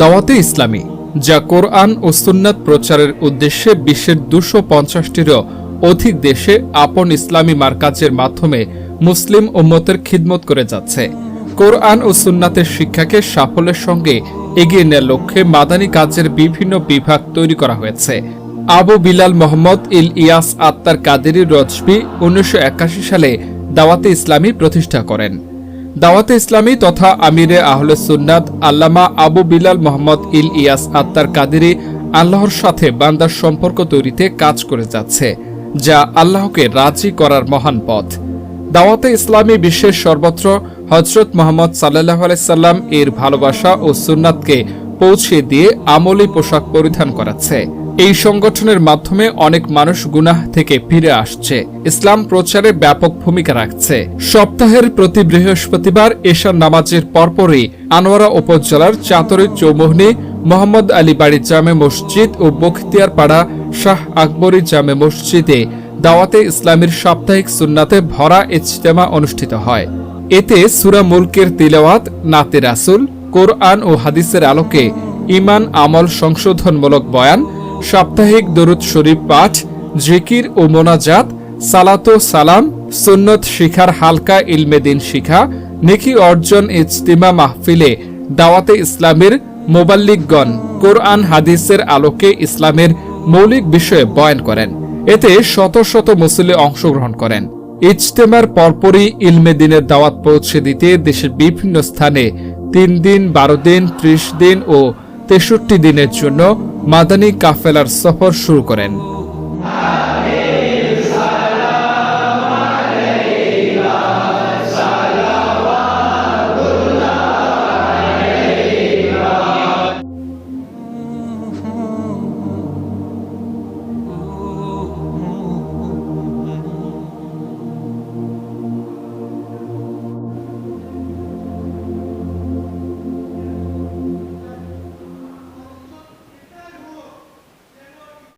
দাওয়াতে ইসলামী, যা কোরআন ও সুন্নাত প্রচারের উদ্দেশ্যে বিশ্বের দুশো পঞ্চাশটিরও অধিক দেশে আপন ইসলামী মার্কাজের মাধ্যমে মুসলিম উম্মতের খিদমত করে যাচ্ছে। কোরআন ও সুন্নাতের শিক্ষাকে সাফল্যের সঙ্গে এগিয়ে নেওয়ার লক্ষ্যে মাদানী কাজের বিভিন্ন বিভাগ তৈরি করা হয়েছে। আবু বিলাল মোহাম্মদ ইল ইয়াস আত্মার কাদেরি রজবি উনিশশো সালে দাওয়াতে ইসলামী প্রতিষ্ঠা করেন। দাওয়াতে ইসলামী তথা আমিরে আহলে সুন্নাত আল্লামা আবু বিলাল মোহাম্মদ ইল ইয়াস আত্মার কাদেরি আল্লাহর সাথে বান্দার সম্পর্ক তৈরিতে কাজ করে যাচ্ছে, যা আল্লাহকে রাজি করার মহান পথ। দাওয়াতে ইসলামী বিশ্বের সর্বত্র হজরত মোহাম্মদ সাল্লাহ আলাইসাল্লাম এর ভালোবাসা ও সুন্নাতকে পৌঁছে দিয়ে আমলি পোশাক পরিধান করাচ্ছে। এই সংগঠনের মাধ্যমে অনেক মানুষ গুনাহ থেকে ফিরে আসছে। ইসলাম প্রচারে ব্যাপক ভূমিকা রাখছে। সপ্তাহের প্রতি বৃহস্পতিবার এশার নামাজের পরপরই আনোয়ারা উপজেলার চাতরি চৌমোহনী, মোহাম্মদ আলী বাড়ি জামে মসজিদ ও বখতিয়ার পাড়া শাহ আকবরী জামে মসজিদে দাওয়াতে ইসলামের সাপ্তাহিক সুন্নাতে ভরা ইজতেমা অনুষ্ঠিত হয়। এতে সুরা মুলকের তিলাওয়াত, নাতে রাসুল, কোরআন ও হাদিসের আলোকে ইমান আমল সংশোধনমূলক বয়ান সাপ্তাহিক দরুদ শরীফ পাঠ, জিকির ও মোনাজাত, সালাতো সালাম, সুন্নত শিখার হালকা ইলমে দিন শিখা, নেকি অর্জন ইজতিমা মাহফিলে দাওয়াতে ইসলামের মোবাল্লিকগণ কোরআন হাদিসের আলোকে ইসলামের মৌলিক বিষয়ে বয়ান করেন। এতে শত শত মুসল্লি অংশগ্রহণ করেন। ইজতেমার পরপরই ইলমে দিনের দাওয়াত পৌঁছে দিতে দেশের বিভিন্ন স্থানে তিন দিন, বারো দিন, ত্রিশ দিন ও তেষট্টি দিনের জন্য মাদানী কাফেলার সফর শুরু করেন।